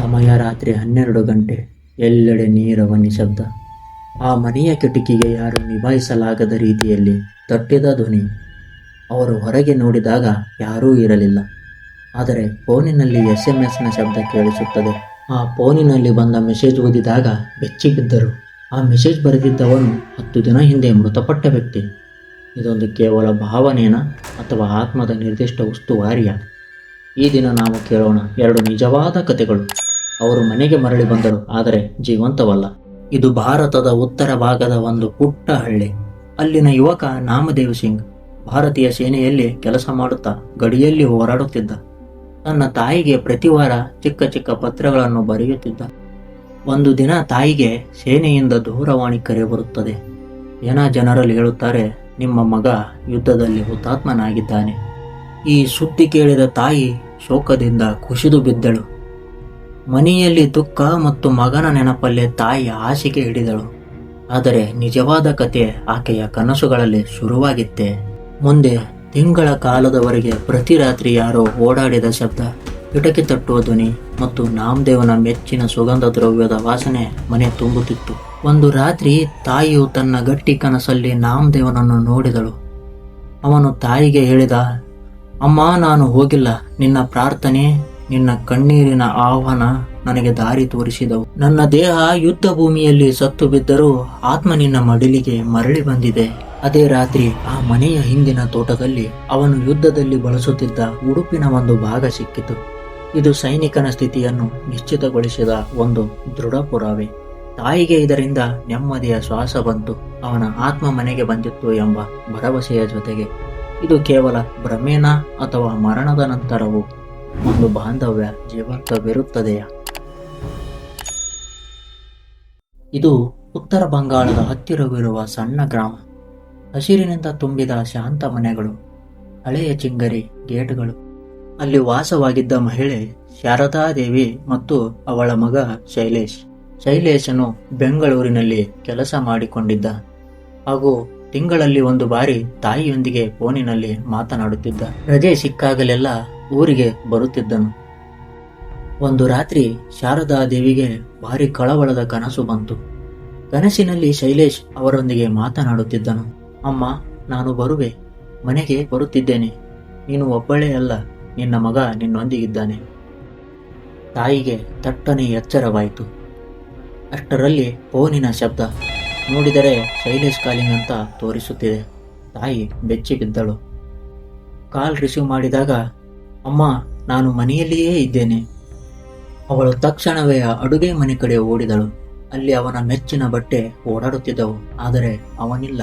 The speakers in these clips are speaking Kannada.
ಸಮಯ ರಾತ್ರಿ ಹನ್ನೆರಡು ಗಂಟೆ. ಎಲ್ಲೆಡೆ ನೀರವ ನಿಶಬ್ದ ಆ ಮನೆಯ ಕಿಟಕಿಗೆ ಯಾರು ನಿಭಾಯಿಸಲಾಗದ ರೀತಿಯಲ್ಲಿ ತಟ್ಟಿದ ಧ್ವನಿ. ಅವರು ಹೊರಗೆ ನೋಡಿದಾಗ ಯಾರೂ ಇರಲಿಲ್ಲ. ಆದರೆ ಫೋನಿನಲ್ಲಿ ಎಸ್ ಎಂ ಎಸ್ನ ಶಬ್ದ ಕೇಳಿಸುತ್ತದೆ. ಆ ಫೋನಿನಲ್ಲಿ ಬಂದ ಮೆಸೇಜ್ ಓದಿದಾಗ ಬೆಚ್ಚಿಬಿದ್ದರು ಆ ಮೆಸೇಜ್ ಬರೆದಿದ್ದವನು ಹತ್ತು ದಿನ ಹಿಂದೆ ಮೃತಪಟ್ಟ ವ್ಯಕ್ತಿ. ಇದೊಂದು ಕೇವಲ ಭಾವನೇನ ಅಥವಾ ಆತ್ಮದ ನಿರ್ದಿಷ್ಟ ಉಸ್ತುವಾರಿಯ? ಈ ದಿನ ನಾವು ಕೇಳೋಣ ಎರಡು ನಿಜವಾದ ಕಥೆಗಳು ಅವರು ಮನೆಗೆ ಮರಳಿ ಬಂದರು, ಆದರೆ ಜೀವಂತವಲ್ಲ. ಇದು ಭಾರತದ ಉತ್ತರ ಭಾಗದ ಒಂದು ಪುಟ್ಟ ಹಳ್ಳಿ. ಅಲ್ಲಿನ ಯುವಕ ನಾಮದೇವ್ ಸಿಂಗ್ ಭಾರತೀಯ ಸೇನೆಯಲ್ಲಿ ಕೆಲಸ ಮಾಡುತ್ತಾ ಗಡಿಯಲ್ಲಿ ಹೋರಾಡುತ್ತಿದ್ದ. ತನ್ನ ತಾಯಿಗೆ ಪ್ರತಿ ವಾರ ಚಿಕ್ಕ ಚಿಕ್ಕ ಪತ್ರಗಳನ್ನು ಬರೆಯುತ್ತಿದ್ದ. ಒಂದು ದಿನ ತಾಯಿಗೆ ಸೇನೆಯಿಂದ ದೂರವಾಣಿ ಕರೆ ಬರುತ್ತದೆ. ಜನ ಜನರಲ್ಲಿ ಹೇಳುತ್ತಾರೆ, ನಿಮ್ಮ ಮಗ ಯುದ್ಧದಲ್ಲಿ ಹುತಾತ್ಮನಾಗಿದ್ದಾನೆ. ಈ ಸುದ್ದಿ ಕೇಳಿದ ತಾಯಿ ಶೋಕದಿಂದ ಕುಸಿದು ಬಿದ್ದಳು. ಮನೆಯಲ್ಲಿ ದುಃಖ ಮತ್ತು ಮಗನ ನೆನಪಲ್ಲೇ ತಾಯಿ ಹಾಸಿಗೆ ಹಿಡಿದಳು. ಆದರೆ ನಿಜವಾದ ಕತೆ ಆಕೆಯ ಕನಸುಗಳಲ್ಲಿ ಶುರುವಾಗಿತ್ತೆ. ಮುಂದೆ ತಿಂಗಳ ಕಾಲದವರೆಗೆ ಪ್ರತಿ ರಾತ್ರಿ ಯಾರೋ ಓಡಾಡಿದ ಶಬ್ದ, ಕಿಟಕಿ ತಟ್ಟುವ ಧ್ವನಿ ಮತ್ತು ನಾಮದೇವನ ಮೆಚ್ಚಿನ ಸುಗಂಧ ದ್ರವ್ಯದ ವಾಸನೆ ಮನೆ ತುಂಬುತ್ತಿತ್ತು. ಒಂದು ರಾತ್ರಿ ತಾಯಿಯು ತನ್ನ ಗಟ್ಟಿ ಕನಸಲ್ಲಿ ನಾಮದೇವನನ್ನು ನೋಡಿದಳು. ಅವನು ತಾಯಿಗೆ ಹೇಳಿದ ಅಮ್ಮ, ನಾನು ಹೋಗಿಲ್ಲ. ನಿನ್ನ ಪ್ರಾರ್ಥನೆ, ನಿನ್ನ ಕಣ್ಣೀರಿನ ಆಹ್ವಾನ ನನಗೆ ದಾರಿ ತೋರಿಸಿದವು. ನನ್ನ ದೇಹ ಯುದ್ಧ ಭೂಮಿಯಲ್ಲಿ ಸತ್ತು ಬಿದ್ದರೂ ಆತ್ಮ ನಿನ್ನ ಮಡಿಲಿಗೆ ಮರಳಿ ಬಂದಿದೆ. ಅದೇ ರಾತ್ರಿ ಆ ಮನೆಯ ಹಿಂದಿನ ತೋಟದಲ್ಲಿ ಅವನು ಯುದ್ಧದಲ್ಲಿ ಬಳಸುತ್ತಿದ್ದ ಉಡುಪಿನ ಒಂದು ಭಾಗ ಸಿಕ್ಕಿತು. ಇದು ಸೈನಿಕನ ಸ್ಥಿತಿಯನ್ನು ನಿಶ್ಚಿತಗೊಳಿಸಿದ ಒಂದು ದೃಢ ಪುರಾವೆ. ತಾಯಿಗೆ ಇದರಿಂದ ನೆಮ್ಮದಿಯ ಶ್ವಾಸ ಬಂತು. ಅವನ ಆತ್ಮ ಮನೆಗೆ ಬಂದಿತ್ತು ಎಂಬ ಭರವಸೆಯ ಜೊತೆಗೆ. ಇದು ಕೇವಲ ಭ್ರಮೇನ ಅಥವಾ ಮರಣದ ನಂತರವೂ ಒಂದು ಬಾಂಧವ್ಯ ಜೀವಂತವಿರುತ್ತದೆಯಾ? ಇದು ಉತ್ತರ ಬಂಗಾಳದ ಹತ್ತಿರವಿರುವ ಸಣ್ಣ ಗ್ರಾಮ. ಹಸಿರಿನಿಂದ ತುಂಬಿದ ಶಾಂತ ಮನೆಗಳು, ಹಳೆಯ ಚಿಂಗರಿ ಗೇಟ್ಗಳು. ಅಲ್ಲಿ ವಾಸವಾಗಿದ್ದ ಮಹಿಳೆ ಶಾರದಾದೇವಿ ಮತ್ತು ಅವಳ ಮಗ ಶೈಲೇಶ್. ಶೈಲೇಶನು ಬೆಂಗಳೂರಿನಲ್ಲಿ ಕೆಲಸ ಮಾಡಿಕೊಂಡಿದ್ದ ಹಾಗೂ ತಿಂಗಳಲ್ಲಿ ಒಂದು ಬಾರಿ ತಾಯಿಯೊಂದಿಗೆ ಫೋನಿನಲ್ಲಿ ಮಾತನಾಡುತ್ತಿದ್ದ. ರಜೆ ಸಿಕ್ಕಾಗಲೆಲ್ಲ ಊರಿಗೆ ಬರುತ್ತಿದ್ದನು. ಒಂದು ರಾತ್ರಿ ಶಾರದಾ ದೇವಿಗೆ ಭಾರಿ ಕಳವಳದ ಕನಸು ಬಂತು. ಕನಸಿನಲ್ಲಿ ಶೈಲೇಶ್ ಅವರೊಂದಿಗೆ ಮಾತನಾಡುತ್ತಿದ್ದನು. ಅಮ್ಮ, ನಾನು ಬರುವೆ. ಮನೆಗೆ ಬರುತ್ತಿದ್ದೇನೆ. ನೀನು ಒಬ್ಬಳೇ ಅಲ್ಲ. ನಿನ್ನ ಮಗ ನಿನ್ನೊಂದಿಗಿದ್ದಾನೆ. ತಾಯಿಗೆ ತಟ್ಟನೆ ಎಚ್ಚರವಾಯಿತು. ಅಷ್ಟರಲ್ಲಿ ಫೋನಿನ ಶಬ್ದ. ನೋಡಿದರೆ ಶೈಲೇಶ್ ಕಾಲಿಂಗ್ ಅಂತ ತೋರಿಸುತ್ತಿದೆ. ತಾಯಿ ಬೆಚ್ಚಿ ಬಿದ್ದಳು ಕಾಲ್ ರಿಸೀವ್ ಮಾಡಿದಾಗ, ಅಮ್ಮ, ನಾನು ಮನೆಯಲ್ಲಿಯೇ ಇದ್ದೇನೆ. ಅವಳು ತಕ್ಷಣವೇ ಅಡುಗೆ ಮನೆ ಕಡೆ ಓಡಿದಳು. ಅಲ್ಲಿ ಅವನ ಮೆಚ್ಚಿನ ಬಟ್ಟೆ ಓಡಾಡುತ್ತಿದ್ದವು, ಆದರೆ ಅವನಿಲ್ಲ.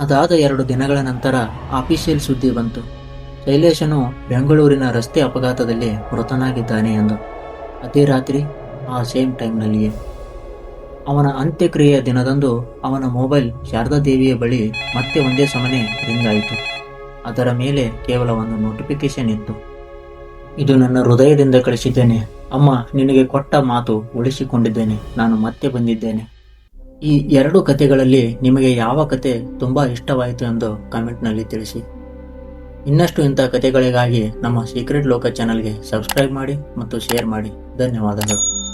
ಅದಾದ ಎರಡು ದಿನಗಳ ನಂತರ ಆಫೀಸಿಯಲ್ ಸುದ್ದಿ ಬಂತು. ಶೈಲೇಶನು ಬೆಂಗಳೂರಿನ ರಸ್ತೆ ಅಪಘಾತದಲ್ಲಿ ಮೃತನಾಗಿದ್ದಾನೆ ಎಂದು. ಅದೇ ರಾತ್ರಿ, ಆ ಸೇಮ್ ಟೈಮ್ನಲ್ಲಿಯೇ. ಅವನ ಅಂತ್ಯಕ್ರಿಯೆಯ ದಿನದಂದು ಅವನ ಮೊಬೈಲ್ ಶಾರದಾದೇವಿಯ ಬಳಿ ಮತ್ತೆ ಒಂದೇ ಸಮನೆ ರಿಂಗ್ ಆಯಿತು. ಅದರ ಮೇಲೆ ಕೇವಲ ಒಂದು ನೋಟಿಫಿಕೇಶನ್ ಇತ್ತು. ಇದು ನನ್ನ ಹೃದಯದಿಂದ ಕಳಿಸಿದ್ದೇನೆ. ಅಮ್ಮ, ನಿನಗೆ ಕೊಟ್ಟ ಮಾತು ಉಳಿಸಿಕೊಂಡಿದ್ದೇನೆ. ನಾನು ಮತ್ತೆ ಬಂದಿದ್ದೇನೆ. ಈ ಎರಡು ಕಥೆಗಳಲ್ಲಿ ನಿಮಗೆ ಯಾವ ಕತೆ ತುಂಬ ಇಷ್ಟವಾಯಿತು ಎಂದು ಕಾಮೆಂಟ್ನಲ್ಲಿ ತಿಳಿಸಿ. ಇನ್ನಷ್ಟು ಇಂಥ ಕಥೆಗಳಿಗಾಗಿ ನಮ್ಮ ಸೀಕ್ರೆಟ್ ಲೋಕ ಚಾನಲ್ಗೆ ಸಬ್ಸ್ಕ್ರೈಬ್ ಮಾಡಿ ಮತ್ತು ಶೇರ್ ಮಾಡಿ. ಧನ್ಯವಾದಗಳು.